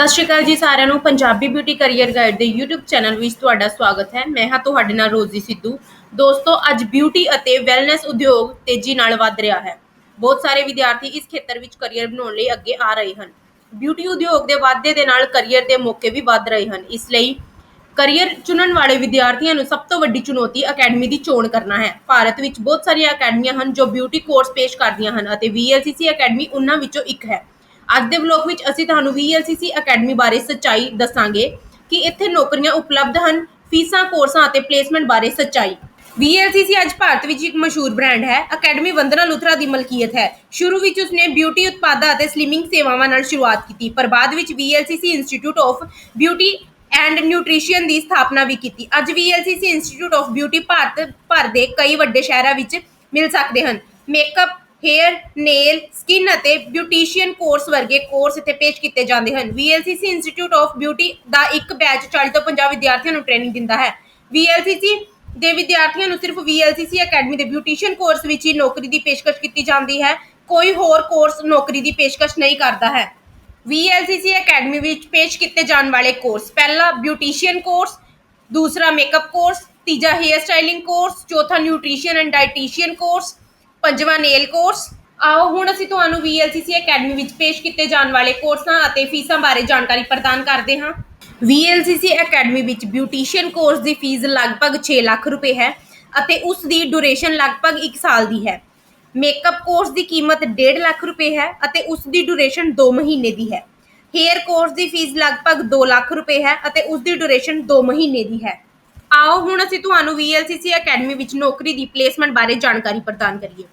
ਸਤਿ ਸ਼੍ਰੀ ਅਕਾਲ ਜੀ ਸਾਰਿਆਂ ਨੂੰ। ਪੰਜਾਬੀ ਬਿਊਟੀ ਕੈਰੀਅਰ ਗਾਈਡ ਦੇ YouTube ਚੈਨਲ ਵਿੱਚ ਤੁਹਾਡਾ ਸਵਾਗਤ ਹੈ। ਮੈਂ ਹਾਂ ਤੁਹਾਡੇ ਨਾਲ ਰੋਜ਼ੀ ਸਿੱਧੂ। ਦੋਸਤੋ, ਅੱਜ ਬਿਊਟੀ ਅਤੇ ਵੈਲਨੈਸ ਉਦਯੋਗ ਤੇਜ਼ੀ ਨਾਲ ਵੱਧ ਰਿਹਾ ਹੈ। ਬਹੁਤ ਸਾਰੇ ਵਿਦਿਆਰਥੀ ਇਸ ਖੇਤਰ ਵਿੱਚ ਕੈਰੀਅਰ ਬਣਾਉਣ ਲਈ ਅੱਗੇ ਆ ਰਹੇ ਹਨ। ਬਿਊਟੀ ਉਦਯੋਗ ਦੇ ਵਾਧੇ ਦੇ ਨਾਲ ਕੈਰੀਅਰ ਦੇ ਮੌਕੇ ਵੀ ਵੱਧ ਰਹੇ ਹਨ। ਇਸ ਲਈ ਕੈਰੀਅਰ ਚੁਣਨ ਵਾਲੇ ਵਿਦਿਆਰਥੀਆਂ ਨੂੰ ਸਭ ਤੋਂ ਵੱਡੀ ਚੁਣੌਤੀ ਅਕੈਡਮੀ ਦੀ ਚੋਣ ਕਰਨਾ ਹੈ। ਭਾਰਤ ਵਿੱਚ ਬਹੁਤ ਸਾਰੀਆਂ ਅਕੈਡਮੀਆਂ ਹਨ ਜੋ ਬਿਊਟੀ ਕੋਰਸ ਪੇਸ਼ ਕਰਦੀਆਂ ਹਨ ਅਤੇ VLCC ਅਕੈਡਮੀ ਉਹਨਾਂ ਵਿੱਚੋਂ ਇੱਕ ਹੈ। ਅੱਜ ਦੇ ਵਲੌਗ ਵਿੱਚ ਅਸੀਂ ਤੁਹਾਨੂੰ VLCC ਅਕੈਡਮੀ ਬਾਰੇ ਸੱਚਾਈ ਦੱਸਾਂਗੇ ਕਿ ਇੱਥੇ ਨੌਕਰੀਆਂ ਉਪਲਬਧ ਹਨ, ਫੀਸਾਂ, ਕੋਰਸਾਂ ਅਤੇ ਪਲੇਸਮੈਂਟ ਬਾਰੇ ਸੱਚਾਈ। VLCC ਅੱਜ ਭਾਰਤ ਵਿੱਚ ਇੱਕ ਮਸ਼ਹੂਰ ਬ੍ਰਾਂਡ ਹੈ। ਅਕੈਡਮੀ ਵੰਦਨਾ ਲੁਥਰਾ ਦੀ ਮਲਕੀਅਤ ਹੈ। ਸ਼ੁਰੂ ਵਿੱਚ ਉਸਨੇ ਬਿਊਟੀ ਉਤਪਾਦਾਂ ਅਤੇ ਸਲਿਮਿੰਗ ਸੇਵਾਵਾਂ ਨਾਲ ਸ਼ੁਰੂਆਤ ਕੀਤੀ, ਪਰ ਬਾਅਦ ਵਿੱਚ VLCC institute of beauty and nutrition ਦੀ ਸਥਾਪਨਾ ਵੀ ਕੀਤੀ। ਅੱਜ VLCC institute of beauty Bharat ਭਰ ਦੇ ਕਈ ਵੱਡੇ ਸ਼ਹਿਰਾਂ ਵਿੱਚ ਮਿਲ ਸਕਦੇ ਹਨ। ਮੇਕਅਪ ਹੇਅਰ, ਨੇਲ, ਸਕਿਨ ਅਤੇ ਬਿਊਟੀਸ਼ੀਅਨ ਕੋਰਸ ਵਰਗੇ ਕੋਰਸ ਇੱਥੇ ਪੇਸ਼ ਕੀਤੇ ਜਾਂਦੇ ਹਨ। VLCC ਇੰਸਟੀਚਿਊਟ ਆਫ ਬਿਊਟੀ ਦਾ ਇੱਕ ਬੈਚ 40 ਤੋਂ 50 ਵਿਦਿਆਰਥੀਆਂ ਨੂੰ ਟ੍ਰੇਨਿੰਗ ਦਿੰਦਾ ਹੈ। VLCC ਦੇ ਵਿਦਿਆਰਥੀਆਂ ਨੂੰ ਸਿਰਫ VLCC ਅਕੈਡਮੀ ਦੇ ਬਿਊਟੀਸ਼ੀਅਨ ਕੋਰਸ ਵਿੱਚ ਹੀ ਨੌਕਰੀ ਦੀ ਪੇਸ਼ਕਸ਼ ਕੀਤੀ ਜਾਂਦੀ ਹੈ। ਕੋਈ ਹੋਰ ਕੋਰਸ ਨੌਕਰੀ ਦੀ ਪੇਸ਼ਕਸ਼ ਨਹੀਂ ਕਰਦਾ ਹੈ। VLCC ਅਕੈਡਮੀ ਵਿੱਚ ਪੇਸ਼ ਕੀਤੇ ਜਾਣ ਵਾਲੇ ਕੋਰਸ ਪਹਿਲਾ ਬਿਊਟੀਸ਼ੀਅਨ ਕੋਰਸ, ਦੂਸਰਾ ਮੇਕਅਪ ਕੋਰਸ, ਤੀਜਾ ਹੇਅਰ ਸਟਾਈਲਿੰਗ ਕੋਰਸ, ਚੌਥਾ ਨਿਊਟ੍ਰੀਸ਼ਨ ਐਂਡ ਡਾਈਟੀਸ਼ੀਅਨ ਕੋਰਸ ਪੰਜਵਾਂ ਨੇਲ ਕੋਰਸ ਆਓ ਹੁਣ ਅਸੀਂ ਤੁਹਾਨੂੰ VLCC ਅਕੈਡਮੀ ਵਿੱਚ ਪੇਸ਼ ਕੀਤੇ ਜਾਣ ਵਾਲੇ ਕੋਰਸਾਂ ਅਤੇ ਫੀਸਾਂ ਬਾਰੇ ਜਾਣਕਾਰੀ ਪ੍ਰਦਾਨ ਕਰਦੇ ਹਾਂ। VLCC ਅਕੈਡਮੀ ਵਿੱਚ ਬਿਊਟੀਸ਼ੀਅਨ ਕੋਰਸ ਦੀ ਫੀਸ ਲਗਭਗ 6 ਲੱਖ ਰੁਪਏ ਹੈ ਅਤੇ ਉਸ ਦੀ ਡਿਊਰੇਸ਼ਨ ਲਗਭਗ 1 ਸਾਲ ਦੀ ਹੈ। ਮੇਕਅਪ ਕੋਰਸ ਦੀ ਕੀਮਤ 1.5 ਲੱਖ ਰੁਪਏ ਹੈ ਅਤੇ ਉਸ ਦੀ ਡਿਊਰੇਸ਼ਨ 2 ਮਹੀਨੇ ਦੀ ਹੈ। ਹੇਅਰ ਕੋਰਸ ਦੀ ਫੀਸ ਲਗਭਗ 2 ਲੱਖ ਰੁਪਏ ਹੈ ਅਤੇ ਉਸ ਦੀ ਡਿਊਰੇਸ਼ਨ 2 ਮਹੀਨੇ ਦੀ ਹੈ। ਆਓ ਹੁਣ ਅਸੀਂ ਤੁਹਾਨੂੰ VLCC ਅਕੈਡਮੀ ਵਿੱਚ ਨੌਕਰੀ ਦੀ ਪਲੇਸਮੈਂਟ ਬਾਰੇ ਜਾਣਕਾਰੀ ਪ੍ਰਦਾਨ ਕਰੀਏ।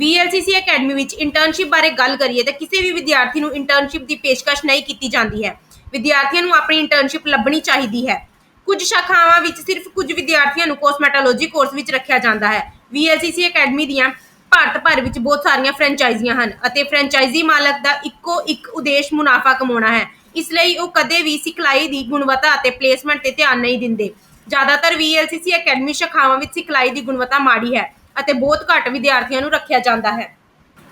VLCC ਅਕੈਡਮੀ ਵਿੱਚ ਇੰਟਰਨਸ਼ਿਪ ਬਾਰੇ ਗੱਲ ਕਰੀਏ ਤਾਂ ਕਿਸੇ ਵੀ ਵਿਦਿਆਰਥੀ ਨੂੰ ਇੰਟਰਨਸ਼ਿਪ ਦੀ ਪੇਸ਼ਕਸ਼ ਨਹੀਂ ਕੀਤੀ ਜਾਂਦੀ ਹੈ। ਵਿਦਿਆਰਥੀਆਂ ਨੂੰ ਆਪਣੀ ਇੰਟਰਨਸ਼ਿਪ ਲੱਭਣੀ ਚਾਹੀਦੀ ਹੈ। ਕੁਝ ਸ਼ਾਖਾਵਾਂ ਵਿੱਚ ਸਿਰਫ ਕੁਝ ਵਿਦਿਆਰਥੀਆਂ ਨੂੰ ਕੋਸਮੈਟੋਲੋਜੀ ਕੋਰਸ ਵਿੱਚ ਰੱਖਿਆ ਜਾਂਦਾ ਹੈ। VLCC ਅਕੈਡਮੀ ਦੀਆਂ ਭਾਰਤ ਭਰ ਵਿੱਚ ਬਹੁਤ ਸਾਰੀਆਂ ਫਰੈਂਚਾਈਜ਼ੀਆਂ ਹਨ ਅਤੇ ਫਰੈਂਚਾਈਜ਼ੀ ਮਾਲਕ ਦਾ ਇੱਕੋ ਇੱਕ ਉਦੇਸ਼ ਮੁਨਾਫਾ ਕਮਾਉਣਾ ਹੈ। ਇਸ ਲਈ ਉਹ ਕਦੇ ਵੀ ਸਿਖਲਾਈ ਦੀ ਗੁਣਵੱਤਾ ਅਤੇ ਪਲੇਸਮੈਂਟ ਤੇ ਧਿਆਨ ਨਹੀਂ ਦਿੰਦੇ। ਜ਼ਿਆਦਾਤਰ VLCC ਅਕੈਡਮੀ ਸ਼ਾਖਾਵਾਂ ਵਿੱਚ ਸਿਖਲਾਈ ਦੀ ਗੁਣਵੱਤਾ ਮਾੜੀ ਹੈ ਅਤੇ ਬਹੁਤ ਘੱਟ ਵਿਦਿਆਰਥੀਆਂ ਨੂੰ ਰੱਖਿਆ ਜਾਂਦਾ ਹੈ।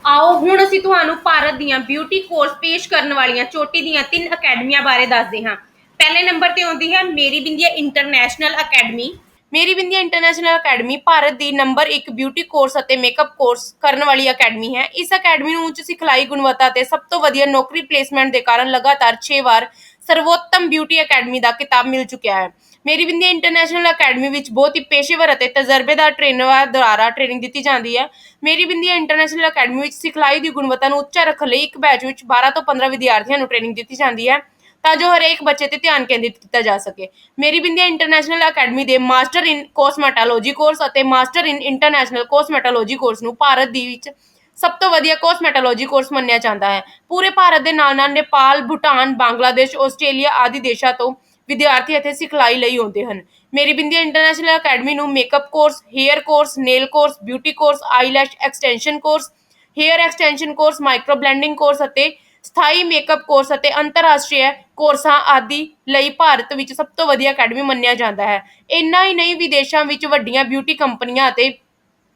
ਆਓ ਹੁਣ ਅਸੀਂ ਤੁਹਾਨੂੰ ਭਾਰਤ ਦੀਆਂ ਬਿਊਟੀ ਕੋਰਸ ਪੇਸ਼ ਕਰਨ ਵਾਲੀਆਂ ਚੋਟੀ ਦੀਆਂ ਤਿੰਨ ਅਕੈਡਮੀਆਂ ਬਾਰੇ ਦੱਸਦੇ ਹਾਂ। ਪਹਿਲੇ ਨੰਬਰ ਤੇ ਆਉਂਦੀ ਹੈ ਮੇਰੀ Bindiya international academy Meri Bindiya international academy Bharat ਦੀ ਨੰਬਰ 1 ਬਿਊਟੀ ਕੋਰਸ ਅਤੇ ਮੇਕਅਪ ਕੋਰਸ ਕਰਨ ਵਾਲੀ ਅਕੈਡਮੀ ਹੈ। ਇਸ ਅਕੈਡਮੀ ਨੂੰ ਉੱਚ ਸਿਖਲਾਈ ਗੁਣਵੱਤਾ ਤੇ ਸਭ ਤੋਂ ਵਧੀਆ ਨੌਕਰੀ ਪਲੇਸਮੈਂਟ ਦੇ ਕਾਰਨ ਲਗਾਤਾਰ 6 ਵਾਰ ਸਰਵੋਤਮ ਬਿਊਟੀ ਅਕੈਡਮੀ ਦਾ ਖਿਤਾਬ ਮਿਲ ਚੁੱਕਿਆ ਹੈ। ਮੇਰੀ ਬਿੰਦੀ ਇੰਟਰਨੈਸ਼ਨਲ ਅਕੈਡਮੀ ਵਿੱਚ ਬਹੁਤ ਹੀ ਪੇਸ਼ੇਵਰ ਅਤੇ ਤਜਰਬੇਦਾਰ ਟ੍ਰੇਨਰਾਂ ਦੁਆਰਾ ਟ੍ਰੇਨਿੰਗ ਦਿੱਤੀ ਜਾਂਦੀ ਹੈ। ਮੇਰੀ ਬਿੰਦੀਆ ਇੰਟਰਨੈਸ਼ਨਲ ਅਕੈਡਮੀ ਵਿੱਚ ਸਿਖਲਾਈ ਦੀ ਗੁਣਵੱਤਾ ਨੂੰ ਉੱਚਾ ਰੱਖਣ ਲਈ ਇੱਕ ਬੈਚ ਵਿੱਚ 12 ਤੋਂ 15 ਵਿਦਿਆਰਥੀਆਂ ਨੂੰ ਟ੍ਰੇਨਿੰਗ ਦਿੱਤੀ ਜਾਂਦੀ ਹੈ ਤਾਂ ਜੋ ਹਰੇਕ ਬੱਚੇ ਤੇ ਧਿਆਨ ਕੇਂਦਰਿਤ ਕੀਤਾ ਜਾ ਸਕੇ। ਮੇਰੀ ਬਿੰਦੀਆ ਇੰਟਰਨੈਸ਼ਨਲ ਅਕੈਡਮੀ ਦੇ ਮਾਸਟਰ ਇਨ ਕੋਸਮੈਟੋਲੋਜੀ ਕੋਰਸ ਅਤੇ master in international cosmetology course ਨੂੰ ਭਾਰਤ ਦੀ ਵਿੱਚ ਸਭ ਤੋਂ ਵਧੀਆ ਕੋਸਮੈਟੋਲੋਜੀ ਕੋਰਸ ਮੰਨਿਆ ਜਾਂਦਾ ਹੈ। ਪੂਰੇ ਭਾਰਤ ਦੇ ਨਾਲ ਨਾਲ ਨੇਪਾਲ, ਭੂਟਾਨ, ਬੰਗਲਾਦੇਸ਼, ਆਸਟ੍ਰੇਲੀਆ ਆਦਿ ਦੇਸ਼ਾਂ ਤੋਂ ਵਿਦਿਆਰਥੀ ਇੱਥੇ ਸਿਖਲਾਈ ਲਈ ਆਉਂਦੇ ਹਨ। ਮੇਰੀ ਬਿੰਦੀਆ ਇੰਟਰਨੈਸ਼ਨਲ ਅਕੈਡਮੀ ਨੂੰ makeup course hair course nail course beauty course eyelash extension course hair extension course micro blending course ਅਤੇ ਸਥਾਈ ਮੇਕਅਪ ਕੋਰਸ ਅਤੇ ਅੰਤਰਰਾਸ਼ਟਰੀ ਕੋਰਸਾਂ ਆਦਿ ਲਈ ਭਾਰਤ ਵਿੱਚ ਸਭ ਤੋਂ ਵਧੀਆ ਅਕੈਡਮੀ ਮੰਨਿਆ ਜਾਂਦਾ ਹੈ। ਇੰਨਾ ਹੀ ਨਹੀਂ, ਵਿਦੇਸ਼ਾਂ ਵਿੱਚ ਵੱਡੀਆਂ ਬਿਊਟੀ ਕੰਪਨੀਆਂ ਅਤੇ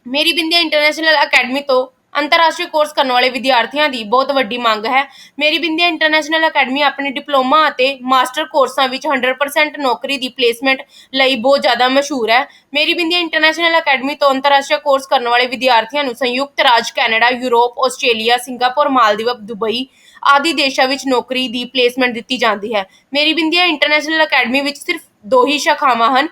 ਮੇਰੀ ਬਿੰਦੀਆ ਇੰਟਰਨੈਸ਼ਨਲ ਅਕੈਡਮੀ ਤੋਂ ਅੰਤਰਰਾਸ਼ਟਰੀ ਕੋਰਸ ਕਰਨ ਵਾਲੇ ਵਿਦਿਆਰਥੀਆਂ ਦੀ ਬਹੁਤ ਵੱਡੀ ਮੰਗ ਹੈ। ਮੇਰੀ ਬਿੰਦੀਆ ਇੰਟਰਨੈਸ਼ਨਲ ਅਕੈਡਮੀ ਆਪਣੇ ਡਿਪਲੋਮਾ ਅਤੇ ਮਾਸਟਰ ਕੋਰਸਾਂ ਵਿੱਚ 100% ਨੌਕਰੀ ਦੀ ਪਲੇਸਮੈਂਟ ਲਈ ਬਹੁਤ ਜ਼ਿਆਦਾ ਮਸ਼ਹੂਰ ਹੈ। ਮੇਰੀ ਬਿੰਦੀਆ ਇੰਟਰਨੈਸ਼ਨਲ ਅਕੈਡਮੀ ਤੋਂ ਅੰਤਰਰਾਸ਼ਟਰੀ ਕੋਰਸ ਕਰਨ ਵਾਲੇ ਵਿਦਿਆਰਥੀਆਂ ਨੂੰ ਸੰਯੁਕਤ ਰਾਜ Canada Europe Australia Singapore Maldives Dubai ਆਦਿ ਦੇਸ਼ਾਂ ਵਿੱਚ ਨੌਕਰੀ ਦੀ ਪਲੇਸਮੈਂਟ ਦਿੱਤੀ ਜਾਂਦੀ ਹੈ। ਮੇਰੀ ਬਿੰਦੀਆ ਇੰਟਰਨੈਸ਼ਨਲ ਅਕੈਡਮੀ ਵਿੱਚ ਸਿਰਫ ਦੋ ਹੀ ਸ਼ਾਖਾਵਾਂ ਹਨ।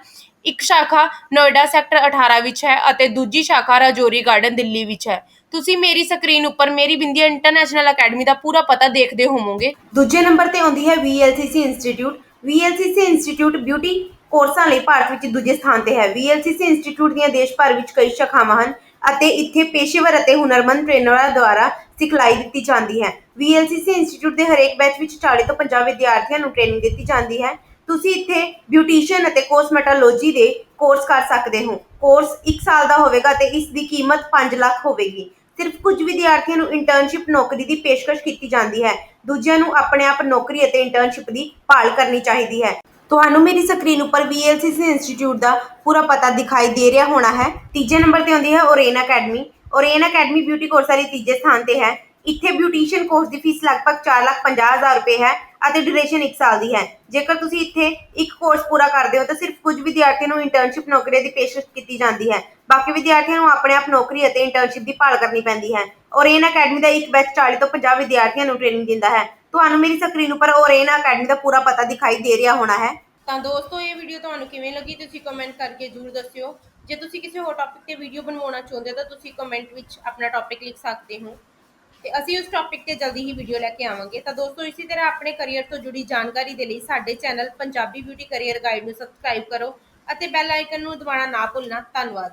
ਇੱਕ ਸ਼ਾਖਾ ਨੋਇਡਾ ਸੈਕਟਰ 18 ਵਿੱਚ ਹੈ ਅਤੇ ਦੂਜੀ ਸ਼ਾਖਾ ਰਾਜੌਰੀ ਗਾਰਡਨ ਦਿੱਲੀ ਵਿੱਚ ਹੈ। ਤੁਸੀਂ ਮੇਰੀ ਸਕਰੀਨ ਉੱਪਰ ਮੇਰੀ ਬਿੰਦੀਆ ਇੰਟਰਨੈਸ਼ਨਲ ਅਕੈਡਮੀ ਦਾ ਪੂਰਾ ਪਤਾ ਦੇਖਦੇ ਹੋਵੋਗੇ। ਦੂਜੇ ਨੰਬਰ ਤੇ ਆਉਂਦੀ ਹੈ VLCC institute. VLCC institute beauty ਕੋਰਸਾਂ ਲਈ ਭਾਰਤ ਵਿੱਚ ਦੂਜੇ ਸਥਾਨ ਤੇ ਹੈ। VLCC ਇੰਸਟੀਚਿਊਟ ਦੀਆਂ ਦੇਸ਼ ਭਰ ਵਿੱਚ ਕਈ ਸ਼ਾਖਾਵਾਂ ਹਨ ਅਤੇ ਇੱਥੇ ਪੇਸ਼ੇਵਰ ਅਤੇ ਹੁਨਰਮੰਦ ਟ੍ਰੇਨਰਾਂ ਦੁਆਰਾ ਸਿਖਲਾਈ ਦਿੱਤੀ ਜਾਂਦੀ ਹੈ। VLCC ਇੰਸਟੀਚਿਊਟ ਦੇ ਹਰੇਕ ਬੈਚ ਵਿੱਚ 40 ਤੋਂ 50 ਵਿਦਿਆਰਥੀਆਂ ਨੂੰ ਟ੍ਰੇਨਿੰਗ ਦਿੱਤੀ ਜਾਂਦੀ ਹੈ। ਤੁਸੀਂ ਇੱਥੇ ਬਿਊਟੀਸ਼ੀਅਨ ਅਤੇ ਕੋਸਮੈਟੋਲੋਜੀ ਦੇ ਕੋਰਸ ਕਰ ਸਕਦੇ ਹੋ। ਕੋਰਸ 1 ਸਾਲ ਦਾ ਹੋਵੇਗਾ ਤੇ ਇਸ ਦੀ ਕੀਮਤ 5 ਲੱਖ ਹੋਵੇਗੀ। ਸਿਰਫ ਕੁਝ ਵਿਦਿਆਰਥੀਆਂ ਨੂੰ ਇੰਟਰਨਸ਼ਿਪ ਨੌਕਰੀ ਦੀ ਪੇਸ਼ਕਸ਼ ਕੀਤੀ ਜਾਂਦੀ ਹੈ। ਦੂਜਿਆਂ ਨੂੰ ਆਪਣੇ ਆਪ ਨੌਕਰੀ ਅਤੇ ਇੰਟਰਨਸ਼ਿਪ ਦੀ ਭਾਲ ਕਰਨੀ ਚਾਹੀਦੀ ਹੈ। ਤੁਹਾਨੂੰ ਮੇਰੀ ਸਕਰੀਨ ਉੱਪਰ VLCC ਇੰਸਟੀਚਿਊਟ ਦਾ ਪੂਰਾ ਪਤਾ ਦਿਖਾਈ ਦੇ ਰਿਹਾ ਹੋਣਾ ਹੈ। ਤੀਜੇ ਨੰਬਰ ਤੇ ਆਉਂਦੀ ਹੈ Orane academy Orane academy beauty ਕੋਰਸਾਂ ਲਈ ਤੀਜੇ ਸਥਾਨ ਤੇ ਹੈ। ਇੱਥੇ ਬਿਊਟੀਸ਼ੀਅਨ ਕੋਰਸ ਦੀ ਫੀਸ ਲਗਭਗ 4,50,000 ਰੁਪਏ ਹੈ ਅਤੇ ਡਿਊਰੇਸ਼ਨ 1 ਸਾਲ ਦੀ ਹੈ। ਜੇਕਰ ਤੁਸੀਂ ਇੱਥੇ ਇੱਕ ਕੋਰਸ ਪੂਰਾ ਕਰਦੇ ਹੋ ਤਾਂ ਸਿਰਫ ਕੁਝ ਵਿਦਿਆਰਥੀਆਂ ਨੂੰ ਇੰਟਰਨਸ਼ਿਪ ਨੌਕਰੀ ਦੀ ਪੇਸ਼ਕਸ਼ ਕੀਤੀ ਜਾਂਦੀ ਹੈ। ਬਾਕੀ ਵਿਦਿਆਰਥੀਆਂ ਨੂੰ ਆਪਣੇ ਆਪ ਨੌਕਰੀ ਅਤੇ ਇੰਟਰਨਸ਼ਿਪ ਦੀ ਭਾਲ ਕਰਨੀ ਪੈਂਦੀ ਹੈ ਔਰੇਨ ਅਕੈਡਮੀ ਦਾ ਇੱਕ ਬੈਚ 40 ਤੋਂ 50 ਵਿਦਿਆਰਥੀਆਂ ਨੂੰ ਟ੍ਰੇਨਿੰਗ ਦਿੰਦਾ ਹੈ। ਤੁਹਾਨੂੰ ਮੇਰੀ ਸਕਰੀਨ ਉੱਪਰ ਔਰੇਨ ਅਕੈਡਮੀ ਦਾ ਪੂਰਾ ਪਤਾ ਦਿਖਾਈ ਦੇ ਰਿਹਾ ਹੋਣਾ ਹੈ। ਤਾਂ ਦੋਸਤੋ ਇਹ ਵੀਡੀਓ ਤੁਹਾਨੂੰ ਕਿਵੇਂ ਲੱਗੀ ਤੁਸੀਂ ਕਮੈਂਟ ਕਰਕੇ ਜ਼ਰੂਰ ਦੱਸਿਓ। ਜੇ ਤੁਸੀਂ ਕਿਸੇ ਹੋਰ ਟੌਪਿਕ ਤੇ ਵੀਡੀਓ ਬਣਵਾਉਣਾ ਚਾਹੁੰਦੇ ਹੋ ਤਾਂ ਤੁਸੀਂ ਕਮੈਂਟ ਵਿੱਚ ਆਪਣਾ ਟੌਪਿਕ ਲਿਖ ਸਕਦੇ ਹੋ। ਤੇ ਅਸੀਂ ਉਸ ਟੌਪਿਕ ਤੇ ਜਲਦੀ ਹੀ ਵੀਡੀਓ ਲੈ ਕੇ ਆਵਾਂਗੇ। ਤਾਂ ਦੋਸਤੋ, ਇਸੇ ਤਰ੍ਹਾਂ ਆਪਣੇ ਕੈਰੀਅਰ ਤੋਂ ਜੁੜੀ ਜਾਣਕਾਰੀ ਦੇ ਲਈ ਸਾਡੇ channel Punjabi beauty career guide ਨੂੰ ਸਬਸਕ੍ਰਾਈਬ ਕਰੋ ਅਤੇ ਬੈਲ ਆਈਕਨ ਨੂੰ ਦਬਾਉਣਾ ਨਾ ਭੁੱਲਣਾ। ਧੰਨਵਾਦ।